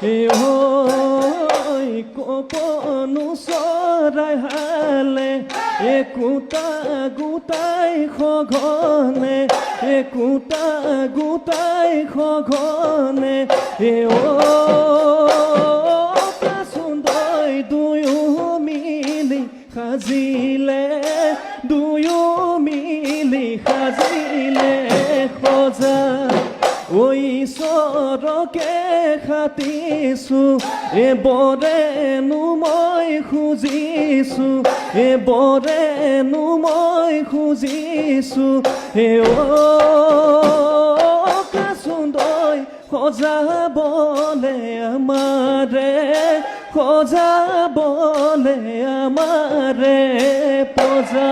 ঐ কপনু চৰাই হালে একোটা গোটাই সঘনে একোটা গোটাই সঘনে এ ঐ সুন্দৰ দুয়ো মিলি সাজিলে দুয়ো মিলি সাজিলে সজা ওই সরকে খাতিছো এবৰে নো মই খুজিছো এবৰে নো মই খুজিছো হে অকাচুন্দই সজাবলে আমাৰে সজাবলে আমাৰে পজা